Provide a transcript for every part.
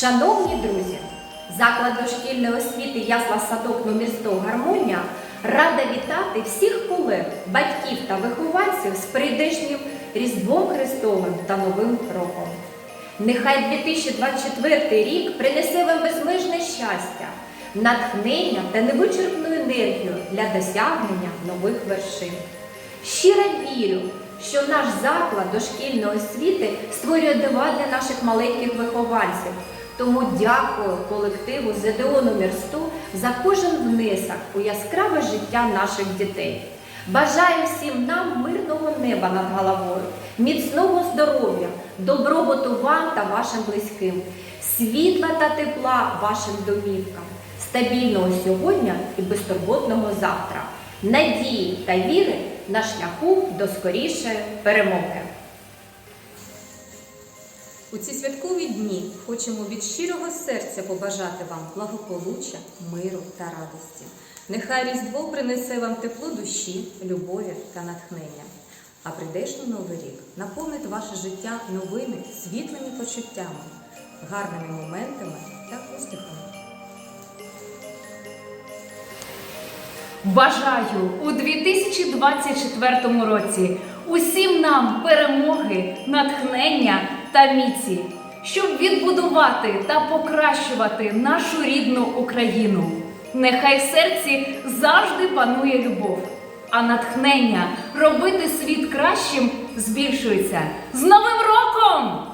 Шановні друзі, заклад дошкільної освіти Ясла Садок номер 100 Гармонія рада вітати всіх колег, батьків та вихованців з прийдешнім Різдвом Христовим та Новим роком. Нехай 2024 рік принесе вам безмежне щастя, натхнення та невичерпну енергію для досягнення нових вершин. Щиро вірю, що наш заклад дошкільної освіти створює дива для наших маленьких вихованців. Тому дякую колективу ЗДО номер 100 за кожен внесок у яскраве життя наших дітей. Бажаю всім нам мирного неба над головою, міцного здоров'я, добробуту вам та вашим близьким, світла та тепла вашим домівкам, стабільного сьогодні і безтурботного завтра, надії та віри на шляху до скорішої перемоги. У ці святкові дні хочемо від щирого серця побажати вам благополуччя, миру та радості. Нехай Різдво принесе вам тепло душі, любові та натхнення. А прийдешній новий рік наповнить ваше життя новими світлими почуттями, гарними моментами та успіхами. Бажаю у 2024 році усім нам перемоги, натхнення та міці, щоб відбудувати та покращувати нашу рідну Україну. Нехай в серці завжди панує любов, а натхнення робити світ кращим збільшується. З Новим роком!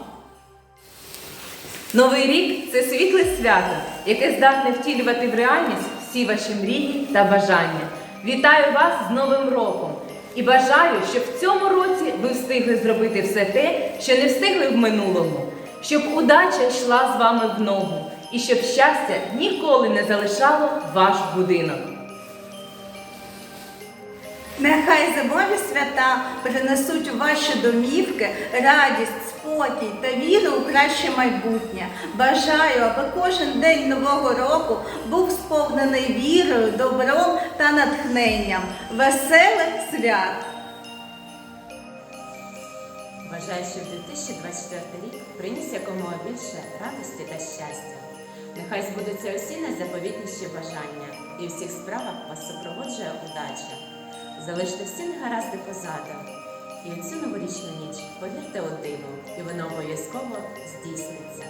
Новий рік це світле свято, яке здатне втілювати в реальність всі ваші мрії та бажання. Вітаю вас з Новим роком і бажаю, щоб в цьому році ви встигли зробити все те, що не встигли в минулому, щоб удача йшла з вами в ногу і щоб щастя ніколи не залишало ваш будинок. Нехай зимові свята принесуть у ваші домівки радість, спокій та віру у краще майбутнє. Бажаю, аби кожен день нового року був сповнений вірою, добром та натхненням. Веселих свят! Бажаю, щоб 2024 рік приніс якомога більше радості та щастя. Нехай збудуться усі найзаповітніші бажання, і всіх справах вас супроводжує удача. Залиште всі негаразди позаду. І у цю новорічну ніч повірте у диво, і воно обов'язково здійсниться.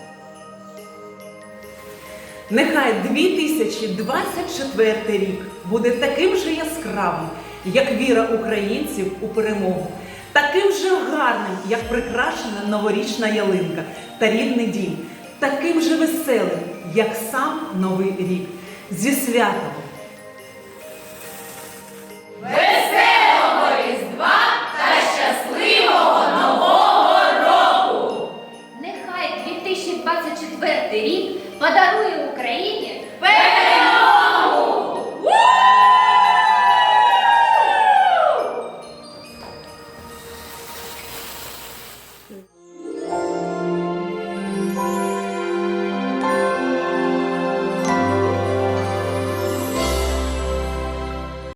Нехай 2024 рік буде таким же яскравим, як віра українців у перемогу, таким же гарним, як прикрашена новорічна ялинка та рідний дім, таким же веселим, як сам новий рік. Зі святом! Подарує Україні перемогу!